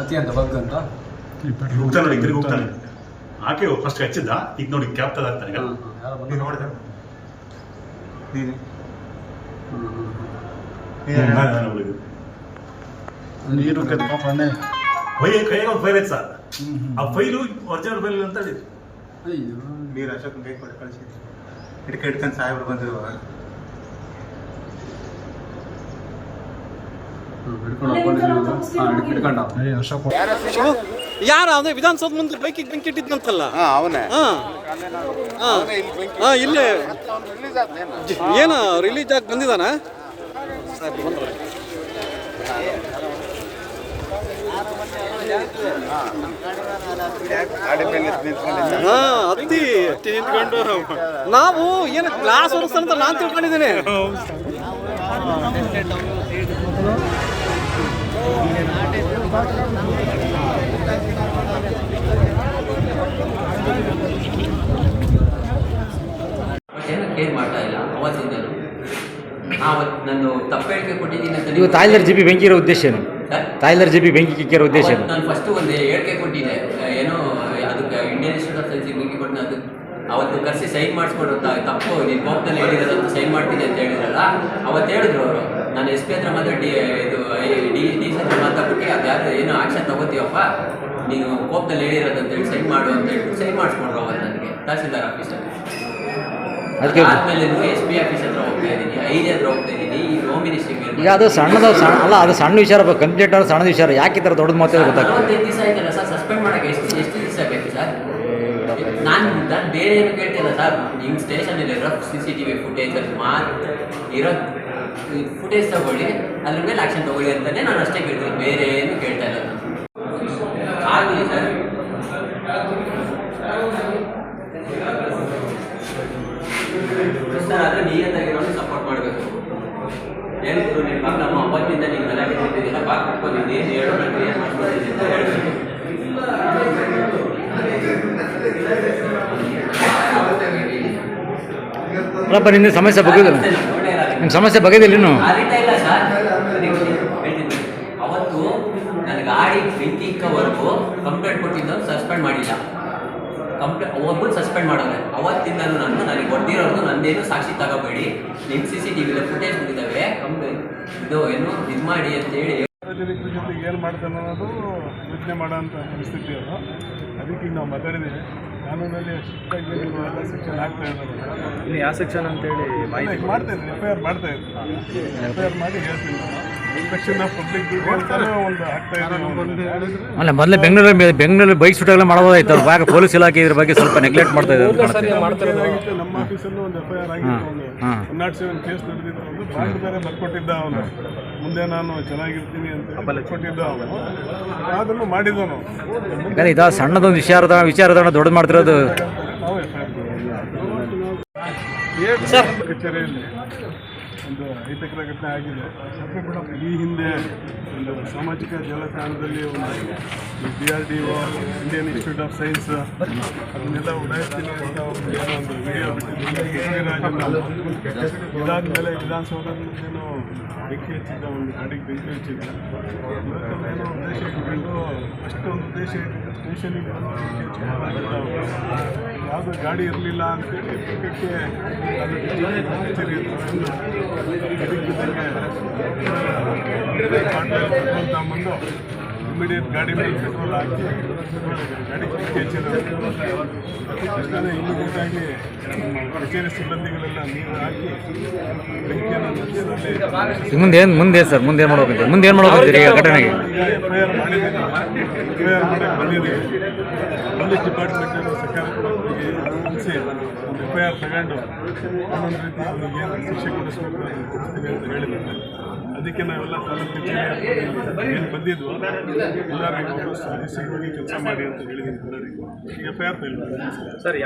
ಅತಿ ಅಂತ ಬಗ್ ಅಂತ? ಹೋಗ್ತಾನೆ ನೋಡಿ ಹೋಗ್ತಾನೆ ಆಕೆ ಫಸ್ಟ್ ಹಚ್ಚಿದ್ದ ಈಗ ನೋಡಿ ಕ್ಯಾಪ್ ತದಾಗ್ತಾನೆ ಈಗ. ಯಾರೋ ಬಂದು ನೀನು ನೋಡಿದೆ ನೀನು. ನೀರು ಕದ್ಕೊಂಡೆ ವೈ ಕೈಯಾಗ ಒಂದು ಫೈಲ್ ಐತೆ ಸರ್. ಆ ಫೈಲು ಒರಿಜಿನಲ್ ಫೈಲ್ ಅಂತ ಹೇಳಿದ್ರು. ಅಯ್ಯೋ ನೀರು ಅಶೋಕ್ ಕೈ ಕೊಟ್ಟು ಕಳಿಸಿದ್ರು. ಹಿಡ್ಕ ಹಿಡ್ಕೊಂಡು ಸಾಹೇಬ್ರು ಬಂದರು ಹಿಡ್ಕೊಂಡು ಹೋಗ್ಕೊಂಡು ಹಾಂ ಹಿಡ್ಕೊಂಡ. ಯಾರ ಅಂದ್ರೆ ವಿಧಾನಸೌಧ ಮುಂದೆ ಬೈಕಿಗೆ ಬೆಂಕಿ ಇಟ್ಟಿದ್ನಂತಲ್ಲ. ಅವನೇ. ಹಾ. ಹಾ. ಇಲ್ಲೇ ಏನ? ರಿಲೀಸ್ ಆಗಿ ಬಂದಿದಾನ ಗಾಡಿ ಮೇಲೆ ನಿಂತ್ಕೊಂಡಿದ್ದ ಹಾ ಹತ್ತಿ ನಿಂತ್ಕೊಂಡು. ನಾವು ಏನು ಗ್ಲಾಸ್ ಅಂತ ನಾನು ತಿಳ್ಕೊಂಡಿದ್ದೀನಿ. ಕೇರ್ ಮಾಡ್ತಾ ಇಲ್ಲ ಅವತ್ತಿಂದಲೂ. ನಾನು ತಪ್ಪೇಳಿಕೆ ಕೊಟ್ಟಿದ್ದೀನಿ ಅಂತ ನೀವು ತಾಯ್ಲರ್ ಜಿ ಬಿ ಬೆಂಕಿ ಇರೋ ಉದ್ದೇಶ ಏನು? ತಾಯ್ಲರ್ ಜಿ ಬಿ ಬೆಂಕಿ ಕಿಕ್ಕಿರೋ ಉದ್ದೇಶ ಏನು ನಾನು ಫಸ್ಟ್ ಒಂದು ಹೇಳಿಕೆ ಕೊಟ್ಟಿದ್ದೆ. ಏನೋ ಅದಕ್ಕೆ ಇಂಡಿಯನ್ ಇನ್ಸ್ಟಿಟ್ಯೂಟ್ ಆಫ್ ಸೈನ್ಸ್ ಬೆಂಕಿ ಕೊಟ್ಟು ಅದು ಅವತ್ತು ಕರೆಸಿ ಸೈನ್ ಮಾಡಿಸ್ಕೊಡು ತಪ್ಪು ನೀನು ಕೋಪದಲ್ಲಿ ಹೇಳಿರೋದಂತ ಸೈನ್ ಮಾಡ್ತೀನಿ ಅಂತ ಹೇಳಿದ್ರಲ್ಲ ಅವತ್ತು ಹೇಳಿದ್ರು ಅವರು. ನಾನು ಎಸ್ ಪಿ ಹತ್ರ ಮಾತ್ರ ಡಿ ಇದು ಡಿ ಡಿ ಸಿ ಹತ್ರ ಮಾತಾಡ್ಬಿಟ್ಟು ಅದು ಯಾರು ಏನೋ ಆಕ್ಷನ್ ತಗೋತೀವಪ್ಪ ನೀನು ಕೋಪದಲ್ಲಿ ಹೇಳಿರೋದಂತ ಹೇಳಿ ಸೈನ್ ಮಾಡು ಅಂತ ಹೇಳ್ಬಿಟ್ಟು ಸೈನ್ ಮಾಡಿಸ್ಕೊಂಡ್ರು ಅವತ್ತು ನನಗೆ. ತಹಸೀಲ್ದಾರ್ ಆಫೀಸಲ್ಲಿ. ಅದಕ್ಕೆ ಆದ್ಮೇಲೆ ಎಸ್ ಪಿ ಆಫೀಸ್ ಹತ್ರ ಹೋಗ್ತಾ ಇದ್ದೀನಿ ಐದು ಹತ್ರ ಹೋಗ್ತಾ ಇದ್ದೀನಿ. ಈ ಹೋಮ್ ಈಗ ಅದು ಸಣ್ಣದ ಸಣ್ಣ ಅಲ್ಲ ಅದು ಸಣ್ಣ ವಿಚಾರ ಕಂಪ್ಲೇಂಟ್ ಅನ್ನೋ ಸಣ್ಣದ ವಿಚಾರ. ಯಾಕೆ ಈ ಥರ ದೊಡ್ಡದು ಮಾತಾಡೋದು ಗೊತ್ತಾಗ್ತದೆ ನಲವತ್ತೈದು ದಿವಸ ಆಯ್ತಲ್ಲ ಸರ್ ಸಸ್ಪೆಂಡ್ ಮಾಡೋಕೆ ಎಷ್ಟು ಎಷ್ಟು ದಿವಸ ಬೇಕು ಸರ್? ನಾನು ನಾನು ಬೇರೆ ಏನು ಕೇಳ್ತಿಲ್ಲ ಸರ್. ನಿಮ್ಮ ಸ್ಟೇಷನಲ್ಲಿ ಇರೋ ಸಿ ಸಿ ಟಿ ವಿ ಫುಟೇಜಲ್ಲಿ ಮಾತ್ರ ಇರೋ ಫುಟೇಜ್ ತಗೊಳ್ಳಿ ಅದ್ರ ಮೇಲೆ ಆಕ್ಷನ್ ತಗೊಳ್ಳಿ ಅಂತಲೇ ನಾನು ಅಷ್ಟೇ ಕೇಳ್ತೀನಿ. ಬೇರೆ ಏನು ಕೇಳ್ತಾ ಇಲ್ಲ ಆಗಲಿ ಸರ್. ಸರ್ ಆದರೆ ನಿಯತ್ತಾಗಿರೋನು ಸಪೋರ್ಟ್ ಮಾಡಬೇಕು. ಹೇಳಿದ್ರು ನಿಮ್ಮ ಮಗ ನಮ್ಮ ಅವತ್ತಿಂದ ನೀವು ಗಲಾಟೆ ಮಾಡ್ತಿದ್ದಿಲ್ಲ ಬಾ ಕುತ್ಕೊಂಡು ಏನು ಹೇಳೋ ನಾನು ಏನು ಮಾಡ್ಕೊಂಡಿದ್ದೀನಿ ಅಂತ ಹೇಳಬೇಕು. ಅಲ್ಲಪ್ಪ ನಿನ್ನ ಸಮಸ್ಯೆ ಬಗೆದಿಲ್ಲ ನಿಮ್ಮ ಸಮಸ್ಯೆ ಬಗೆದಿಲ್ಲ ಇನ್ನು? ಇಲ್ಲ ಸರ್. ಅವತ್ತು ನನ್ನ ಗಾಡಿ ಬೆಂಕಿ ಇಕ್ಕವರೆಗೂ ಕಂಪ್ಲೇಂಟ್ ಕೊಟ್ಟಿದ್ದು ಸಸ್ಪೆಂಡ್ ಮಾಡಿಲ್ಲ. ಕಂಪ್ಲೇ ಒಬ್ಬರು ಸಸ್ಪೆಂಡ್ ಮಾಡೋಣ ಅವತ್ತಿಂದಲೂ ನಾನು ನನಗೆ ಹೊಡೆದಿರೋದು ನಂದೇನು ಸಾಕ್ಷಿ ತಗೋಬೇಡಿ. ನಿಮ್ಮ ಸಿ ಸಿ ಟಿ ವಿಲಿ ಫುಟೇಜ್ ಬಂದಿದ್ದಾವೆ ಕಂಪ್ಲೇಂಟ್ ಇದು ಏನು ಇದು ಮಾಡಿ ಅಂತೇಳಿ. ಸಾರ್ವಜನಿಕರ ಜೊತೆ ಏನು ಮಾಡ್ತಾನೆ ಅನ್ನೋದು ಯೋಚನೆ ಮಾಡೋಂಥ ಪರಿಸ್ಥಿತಿ ಅದು. ಅದಕ್ಕೆ ಈಗ ನಾವು ಮಾತಾಡಿದ್ದೀವಿ. ಕಾನೂನಲ್ಲಿ ಸ್ಟ್ರಿಕ್ಟಾಗಿ ಸೆಕ್ಷನ್ ಆಗ್ತಾ ಇದ್ದಾರೆ ಯಾವ ಸೆಕ್ಷನ್ ಅಂತೇಳಿ ಮಾಡ್ತಾ ಮಾಡ್ತೇನೆ ಎಫ್ ಐ ಆರ್ ಮಾಡ್ತಾ ಇದ್ದೀನಿ. ಎಫ್ ಐ ಆರ್ ಮಾಡಿ ಹೇಳ್ತೀನಿ ನಾನು. ಅಲ್ಲ ಮೊದಲೇ ಬೆಂಗಳೂರಲ್ಲಿ ಬೆಂಗಳೂರಲ್ಲಿ ಬೈಕ್ ಸುಟ್ಟಾಗಲೇ ಮಾಡೋದಾಯ್ತು ಅವ್ರು ಬಾಗ ಪೊಲೀಸ್ ಇಲಾಖೆ ಇದ್ರ ಬಗ್ಗೆ ಸ್ವಲ್ಪ ನೆಗ್ಲೆಕ್ಟ್ ಮಾಡ್ತಾ ಇದ್ದಾರೆ ಅಂತ ಕಾಣುತ್ತೆ. ನಮ್ಮ ಆಫೀಸಲ್ಲೂ ಒಂದು ಎಫ್ ಐ ಆರ್ ಆಗಿತ್ತು ಒನ್ ನಾಟ್ ಸೆವೆನ್ ಕೇಸ್ ನಡೆದಿದ್ದು ಒಂದು ಬಾಂಡ್ ಬೇರೆ ಬರ್ಕೊಟ್ಟಿದ್ದ ಅವನು. ಮುಂದೆ ನಾನು ಚೆನ್ನಾಗಿರ್ತೀನಿ ಅಂತ ಬರ್ಕೊಟ್ಟಿದ್ದ ಅವನು. ಯಾಕಂದ್ರೆ ಇದಾ ಸಣ್ಣದೊಂದು ವಿಚಾರದ ವಿಚಾರದ ದೊಡ್ಡದು ಮಾಡ್ತಿರೋದು. ನಾವು ಎಫ್ ಐ ಆರ್ ಕಚೇರಿಯಲ್ಲಿ. ಒಂದು ಅಹಿತಕರ ಘಟನೆ ಆಗಿದೆ. ಈ ಹಿಂದೆ ಒಂದು ಸಾಮಾಜಿಕ ಜಾಲತಾಣದಲ್ಲಿ ಒಂದು D R D O Indian institute of science ಅದನ್ನೆಲ್ಲ ಉಡಾಯಿಸ್ತೀನಿ ಅಂತ ಒಂದು ಏನೋ ಒಂದು ವಿಡಿಯೋ ಮೇಲೆ ವಿಧಾನಸೌಧದಲ್ಲೇನೋ ಬೆಂಕಿ ಹಚ್ಚಿದ್ದ ಒಂದು ಗಾಡಿಗೆ ಬೆಂಕಿ ಹಚ್ಚಿದ್ದ ಏನೋ ಉದ್ದೇಶ ಇಟ್ಕೊಂಡು ಅಷ್ಟೊಂದು ಉದ್ದೇಶ ಸ್ಟೇಷನಿಗೆ ಬಂದು ಯಾವುದೋ ಗಾಡಿ ಇರಲಿಲ್ಲ ಅಂತೇಳಿ ಪಕ್ಕಕ್ಕೆ ಅದು ಕಚೇರಿ ಪೆಟ್ರೋಲ್ ತಗೊಂಬಂದು ಇಮಿಡಿಯೇಟ್ ಗಾಡಿ ಮೇಲೆ ಪೆಟ್ರೋಲ್ ಹಾಕಿ ಗಾಡಿ ಹೆಚ್ಚಿದ್ರೆ ಇನ್ನು ತಕ್ಷಣ ಇಮಿಡಿಯೇಟ್ ಆಗಿ ನಮ್ಮ ಕಚೇರಿ ಸಿಬ್ಬಂದಿಗಳೆಲ್ಲ ನೀರು ಹಾಕಿ ಬೆಂಕಿಯನ್ನು ಮುಂದೆ ಏನು ಮುಂದೆ ಸರ್ ಮುಂದೆ ಏನು ಮಾಡ್ಬೇಕಂತ ಮುಂದೆ ಏನು ಮಾಡ್ಬೇಕಂತೀರಿ ಈಗ ಘಟನೆಗೆ? ಪ್ರೇಯರ್ ಮಾಡಿದ್ದೀನಿ. ಪ್ರೇಯರ್ ಮಾಡಕ್ಕೆ ಬಂದಿದ್ದೀವಿ. ಪೊಲೀಸ್ ಡಿಪಾರ್ಟ್ಮೆಂಟ್ ಅವರಿಗೆ ಅನಿಸಿ ಒಂದು ಎಫ್ ಐ ಆರ್ ತಗೊಂಡು ಒಂದೊಂದು ರೀತಿ ಅವರಿಗೆ ಏನು ಶಿಕ್ಷೆ ಕೊಡಿಸ್ಬೇಕು ಅಂತ ಹೇಳಿದ್ದಾರೆ. ಅದಕ್ಕೆ ನಾವೆಲ್ಲ ತಾಲೂಕು ಏನು ಬಂದಿದ್ವು, ಎಲ್ಲರಿಗೂ ಹೋಗಿ ಕೆಲಸ ಮಾಡಿ ಅಂತ ಹೇಳಿದ್ದೀನಿ ಎಲ್ಲರಿಗೂ. F I R file sir